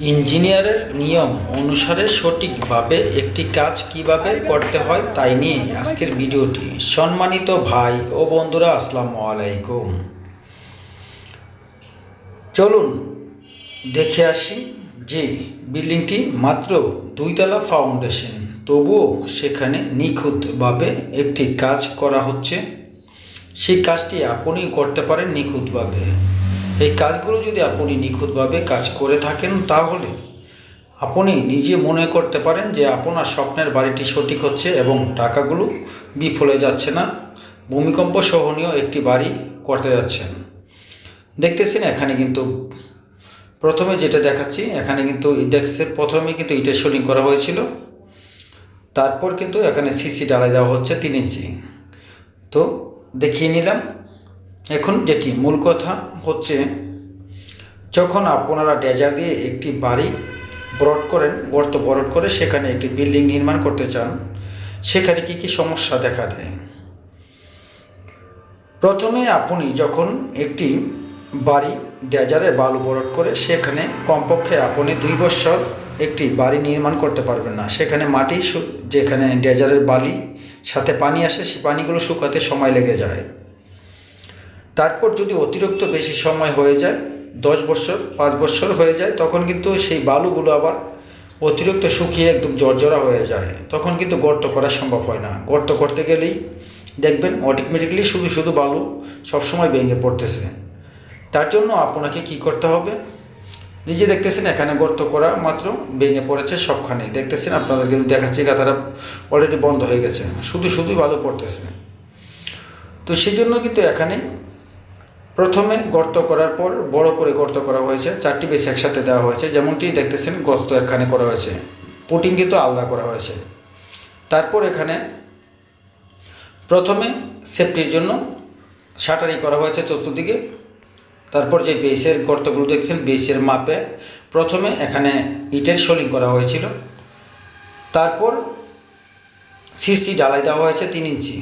ইঞ্জিনিয়ারের নিয়ম অনুসারে সঠিকভাবে একটি কাজ কীভাবে করতে হয় তাই নিয়ে আজকের ভিডিওটি। সম্মানিত ভাই ও বন্ধুরা, আসসালামু আলাইকুম। চলুন দেখে আসি যে বিল্ডিংটি মাত্র দুইতলা ফাউন্ডেশন, তবুও সেখানে নিখুঁতভাবে একটি কাজ করা হচ্ছে। সেই কাজটি আপনি করতে পারেন নিখুঁতভাবে। এই কাজগুলো যদি আপনি নিখুঁতভাবে কাজ করে থাকেন তাহলে আপনি নিজে মনে করতে পারেন যে আপনার স্বপ্নের বাড়িটি সঠিক হচ্ছে এবং টাকাগুলো বিফলে যাচ্ছে না, ভূমিকম্প সহনীয় একটি বাড়ি করতে যাচ্ছেন দেখতেছেন এখানে কিন্তু প্রথমে যেটা দেখাচ্ছি, এখানে কিন্তু দেখছে প্রথমে কিন্তু ইটের শোলিং করা হয়েছিল। তারপর কিন্তু এখানে সিসি ডালাই দেওয়া হচ্ছে তিন ইঞ্চি। তো দেখিয়ে নিলাম এখন যেটি মূল কথা হচ্ছে, যখন আপনারা ডেজার দিয়ে একটি বাড়ি ব্রড করেন, গর্ত বরড করে সেখানে একটি বিল্ডিং নির্মাণ করতে চান, সেখানে কি কি সমস্যা দেখা দেয়? প্রথমে আপনি যখন একটি বাড়ি ডেজারে বালু বরট করে সেখানে কমপক্ষে আপনি দুই বছর একটি বাড়ি নির্মাণ করতে পারবেন না। সেখানে মাটি যেখানে ডেজারের বালি সাথে পানি আসে, সে পানিগুলো শুকাতে সময় লেগে যায়। তারপর যদি অতিরিক্ত বেশি সময় হয়ে যায়, দশ বছর, পাঁচ বছর হয়ে যায়, তখন কিন্তু সেই বালুগুলো আবার অতিরিক্ত শুকিয়ে একদম জর্জরা হয়ে যায়। তখন কিন্তু গর্ত করা সম্ভব হয় না। গর্ত করতে গেলেই দেখবেন অটোমেটিকলি শুধু শুধু বালু সবসময় ভেঙে পড়তেছে। তার জন্য আপনাকে কি করতে হবে? নিজে দেখতেছেন এখানে গর্ত করা মাত্র ভেঙে পড়েছে সবখানে দেখতেছেন আপনাদের কিন্তু দেখাচ্ছি গাথাটা অলরেডি বন্ধ হয়ে গেছে। শুধু শুধুই বালু পড়তেছে। তো সেই জন্য কিন্তু এখানে প্রথমে গর্ত করার পর বড় করে গর্ত করা হয়েছে, চারটি বেশ একসাথে দেওয়া হয়েছে। যেমনটি দেখতেছেন, গর্ত এখানে করা হয়েছে। পুটিং কিন্তু আলাদা করা হয়েছে। তারপর এখানে প্রথমে সেফটির জন্য শাটারি করা হয়েছে চতুর্দিকে। তারপর যে বেসের গর্তগুলো দেখছেন, বেসের মাপে প্রথমে এখানে ইটের শোলিং করা হয়েছিল। তারপর সিসি ডালাই দেওয়া হয়েছে তিন ইঞ্চি।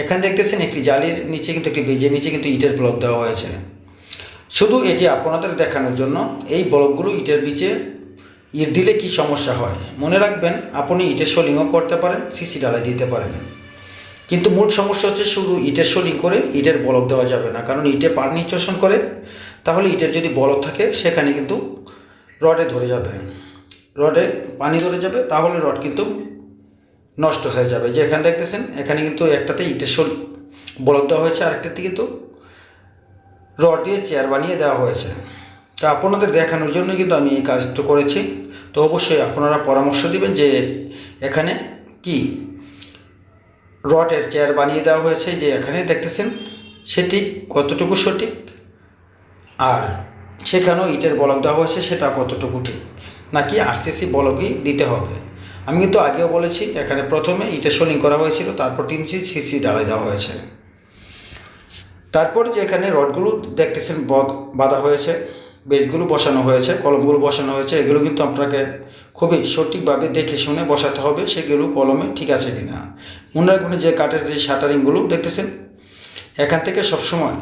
এখানে দেখতেছেন একটি জালির নিচে কিন্তু একটি বেজের নিচে কিন্তু ইটের ব্লক দেওয়া হয়েছে। শুধু এটি আপনাদের দেখানোর জন্য, এই ব্লকগুলো ইটের নিচে ইট দিলে কি সমস্যা হয়? মনে রাখবেন, আপনি ইটের শোলিংও করতে পারেন, সিসি ডালাই দিতে পারেন। কিন্তু মূল সমস্যা হচ্ছে শুধু ইটের শোলিং করে ইটের বলক দেওয়া যাবে না। কারণ ইটে পানি শোষণ করে, তাহলে ইটের যদি বলক থাকে, সেখানে কিন্তু রডে ধরে যাবে। রডে পানি ধরে যাবে, তাহলে রড কিন্তু নষ্ট হয়ে যাবে। যে এখানে দেখতেছেন, এখানে কিন্তু একটাতে ইটের শোল বলক দেওয়া হয়েছে, আরেকটাতে কিন্তু রড দিয়ে চেয়ার বানিয়ে দেওয়া হয়েছে। তো আপনাদের দেখানোর জন্য কিন্তু আমি এই কাজটা করেছি। তো অবশ্যই আপনারা পরামর্শ দিবেন যে এখানে কি রডের চেয়ার বানিয়ে দেওয়া হয়েছে, যে এখানে দেখতেছেন সেটি কতটুকু সঠিক আর সেখানেও ইটের বলক দেওয়া হয়েছে, সেটা কতটুকু ঠিক। নাকি আরসিসি বলকই দিতে হবে। আমি কিন্তু আগেও বলেছি, এখানে প্রথমে ইটের সোলিং করা হয়েছিল, তারপর তিন ইঞ্চি সিসি ডালাই দেওয়া হয়েছে। তারপর যে এখানে রডগুলো দেখতেছেন বাঁধা হয়েছে বেজগুলো বসানো হয়েছে, কলমগুলো বসানো হয়েছে, এগুলো কিন্তু আপনাকে খুবই সঠিকভাবে দেখে শুনে বসাতে হবে, সেগুলো কলমে ঠিক আছে কিনা। মনে রাখবেন যে কাঠের যে শাটারিংগুলো দেখতেছেন, এখান থেকে সবসময়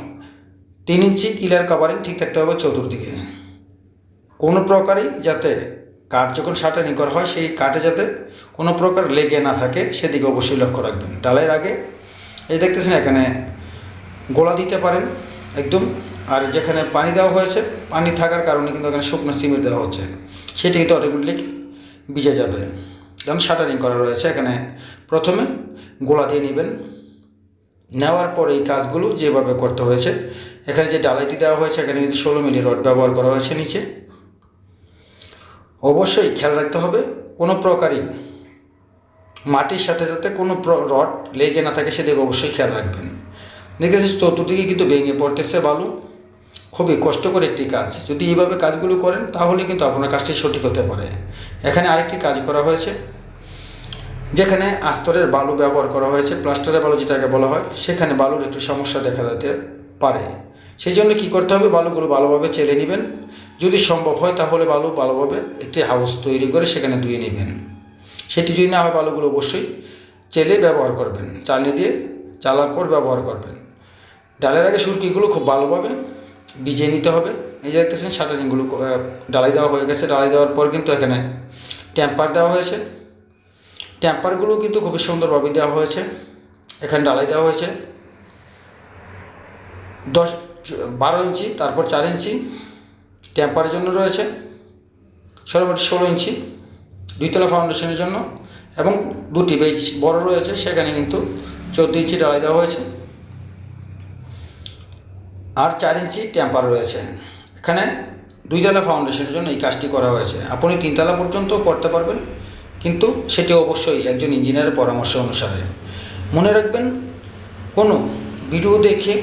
তিন ইঞ্চি কিলার কাভারিং ঠিক থাকতে হবে চতুর্দিকে। কোনো প্রকারই যাতে কাঠ যখন শাটারিং করা হয়, সেই কাঠে যাতে কোনো প্রকার লেগে না থাকে, সেদিকে অবশ্যই লক্ষ্য রাখবেন। ডালের আগে, এই দেখতেছেন এখানে গোলা দিতে পারেন একদম, আর যেখানে পানি দেওয়া হয়েছে, পানি থাকার কারণে কিন্তু এখানে শুকনো সিমেন্ট দেওয়া হচ্ছে। সেটি কিন্তু অটোমেটিক ভিজে যাবে। যেমন শাটারিং করা রয়েছে, এখানে প্রথমে গোলা দিয়ে নেবেন। নেওয়ার পর এই কাজগুলো যেভাবে করতে হয়েছে, এখানে যে ডালাইটি দেওয়া হয়েছে, এখানে কিন্তু ষোলো মিলি রড ব্যবহার করা হয়েছে নিচে। অবশ্যই খেয়াল রাখতে হবে, কোনো প্রকারই মাটির সাথে সাথে কোনো রড লেগে না থাকে সেদিকে অবশ্যই খেয়াল রাখবেন। দেখেছি চতুর্দিকে কিন্তু ভেঙে পড়তেছে বালু, খুবই কষ্টকর একটি কাজ। যদি এইভাবে কাজগুলো করেন তাহলে কিন্তু আপনার কাজটি সঠিক হতে পারে। এখানে আরেকটি কাজ করা হয়েছে, যেখানে আস্তরের বালু ব্যবহার করা হয়েছে, প্লাস্টারের বালু যেটাকে বলা হয়, সেখানে বালুর একটু সমস্যা দেখা দিতে পারে। সেই জন্য কী করতে হবে, বালুগুলো ভালোভাবে চেলে নেবেন যদি সম্ভব হয় তাহলে বালু ভালোভাবে একটি হাউস তৈরি করে সেখানে ধুয়ে নেবেন। সেটি যদি না হয় বালুগুলো অবশ্যই চেলে ব্যবহার করবেন চালনি দিয়ে চালার পর ব্যবহার করবেন। ডালের আগে সুরকিগুলো খুব ভালোভাবে ভিজিয়ে নিতে হবে। এই যে দেখতেছেন, শাটারিংগুলো ডালাই দেওয়া হয়ে গেছে। ডালাই দেওয়ার পর কিন্তু এখানে ট্যাম্পার দেওয়া হয়েছে। ট্যাম্পারগুলো কিন্তু খুবই সুন্দরভাবে দেওয়া হয়েছে। এখানে ডালাই দেওয়া হয়েছে। দশ, বারো ইঞ্চি, তারপর চার ইঞ্চি। ট্যাম্পারের জন্য রয়েছে, সর্বোচ্চ ষোলো ইঞ্চি, দুইতলা ফাউন্ডেশনের জন্য, এবং দুটি বেজ বড় রয়েছে, সেখানে কিন্তু চোদ্দ ইঞ্চি ডালাই দেওয়া হয়েছে। আর চার ইঞ্চি ট্যাম্পার রয়েছে। এখানে দুইতলা ফাউন্ডেশনের জন্য এই কাজটি করা হয়েছে। আপনি তিনতলা পর্যন্ত করতে পারবেন, কিন্তু সেটি অবশ্যই একজন ইঞ্জিনিয়ারের পরামর্শ অনুসারে। মনে রাখবেন, কোনো ভিডিও দেখে